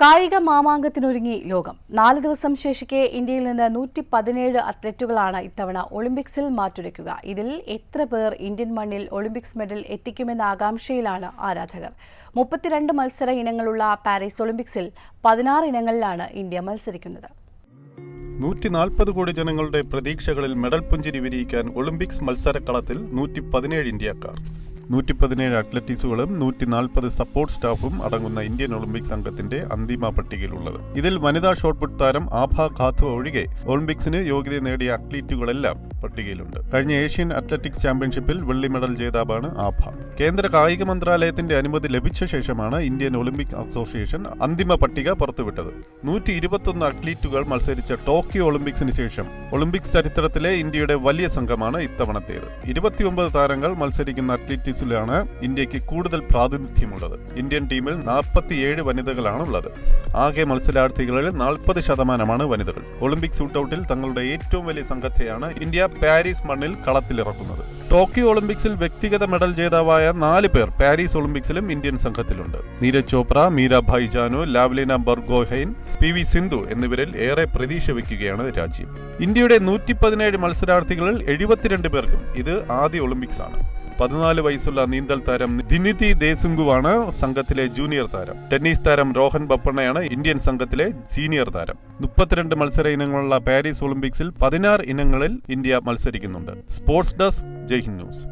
കായിക മാമാങ്കത്തിനൊരുങ്ങി ലോകം. നാല് ദിവസം ശേഷിക്കെ ഇന്ത്യയിൽ നിന്ന് നൂറ്റി പതിനേഴ് അത്ലറ്റുകളാണ് ഇത്തവണ ഒളിമ്പിക്സിൽ മാറ്റുരയ്ക്കുക. ഇതിൽ എത്ര പേർ ഇന്ത്യൻ മണ്ണിൽ ഒളിമ്പിക്സ് മെഡൽ എത്തിക്കുമെന്ന ആകാംക്ഷയിലാണ് ആരാധകർ. മുപ്പത്തിരണ്ട് മത്സര ഇനങ്ങളുള്ള പാരീസ് ഒളിമ്പിക്സിൽ പതിനാറ് ഇനങ്ങളിലാണ് ഇന്ത്യ മത്സരിക്കുന്നത്. നൂറ്റി നാൽപ്പത് കോടി ജനങ്ങളുടെ പ്രതീക്ഷകളിൽ മെഡൽ പുഞ്ചിരി വിരിയിക്കാൻ ഒളിമ്പിക്സ് മത്സരക്കളത്തിൽ നൂറ്റി പതിനേഴ് ഇന്ത്യക്കാർ. നൂറ്റി പതിനേഴ് അത്ലറ്റീസുകളും നൂറ്റി നാൽപ്പത് സപ്പോർട്ട് സ്റ്റാഫും അടങ്ങുന്ന ഇന്ത്യൻ ഒളിമ്പിക് സംഘത്തിന്റെ അന്തിമ പട്ടികയിലുള്ളത്. ഇതിൽ വനിതാ ഷോട്ട്പുട്ട് താരം ആഭ ഖാത്തു ഒഴികെ ഒളിമ്പിക്സിന് യോഗ്യത നേടിയ അത്ലറ്റുകളെല്ലാം പട്ടികയിലുണ്ട്. കഴിഞ്ഞ ഏഷ്യൻ അത്ലറ്റിക്സ് ചാമ്പ്യൻഷിപ്പിൽ വെള്ളി മെഡൽ ജേതാവാണ് ആഭ. കേന്ദ്ര കായിക മന്ത്രാലയത്തിന്റെ അനുമതി ലഭിച്ച ശേഷമാണ് ഇന്ത്യൻ ഒളിമ്പിക് അസോസിയേഷൻ അന്തിമ പട്ടിക പുറത്തുവിട്ടത്. നൂറ്റി ഇരുപത്തൊന്ന് അത്ലീറ്റുകൾ മത്സരിച്ച ടോക്കിയോ ഒളിമ്പിക്സിന് ശേഷം ഒളിമ്പിക്സ് ചരിത്രത്തിലെ ഇന്ത്യയുടെ വലിയ സംഘമാണ് ഇത്തവണത്തേത്. ഇരുപത്തിയൊമ്പത് താരങ്ങൾ മത്സരിക്കുന്ന അത്ലറ്റിക്സിലാണ് ഇന്ത്യയ്ക്ക് കൂടുതൽ പ്രാതിനിധ്യമുള്ളത്. ഇന്ത്യൻ ടീമിൽ നാൽപ്പത്തിയേഴ് വനിതകളാണ് ഉള്ളത് ആകെ മത്സരാർത്ഥികളിൽ നാൽപ്പത് ശതമാനമാണ് വനിതകൾ. ഒളിമ്പിക് ഷൂട്ടൌട്ടിൽ തങ്ങളുടെ ഏറ്റവും വലിയ സംഘത്തെയാണ് ഇന്ത്യ പാരീസ് മണ്ണിൽ കളത്തിലിറക്കുന്നത്. ടോക്കിയോ ഒളിമ്പിക്സിൽ വ്യക്തിഗത മെഡൽ ജേതാവായ നാല് പേർ പാരീസ് ഒളിമ്പിക്സിലും ഇന്ത്യൻ സംഘത്തിലുണ്ട്. നീരജ് ചോപ്ര മീരാഭായ് ജാനു ലാവ്ലിന ബർഗോഹൈൻ പി വി സിന്ധു എന്നിവരിൽ ഏറെ പ്രതീക്ഷ വയ്ക്കുകയാണ് രാജ്യം. ഇന്ത്യയുടെ നൂറ്റി പതിനേഴ് മത്സരാർത്ഥികളിൽ എഴുപത്തിരണ്ട് പേർക്കും ഇത് ആദ്യ ഒളിമ്പിക്സ് ആണ് പതിനാല് വയസ്സുള്ള നീന്തൽ താരം ദിനിതി ദേസുങ്കുവാണ് സംഘത്തിലെ ജൂനിയർ താരം. ടെന്നീസ് താരം രോഹൻ ബപ്പണ്ണയാണ് ഇന്ത്യൻ സംഘത്തിലെ സീനിയർ താരം. മുപ്പത്തിരണ്ട് മത്സര ഇനങ്ങളുള്ള പാരീസ് ഒളിമ്പിക്സിൽ പതിനാറ് ഇനങ്ങളിൽ ഇന്ത്യ മത്സരിക്കുന്നുണ്ട്. Sports desk Jaihind news.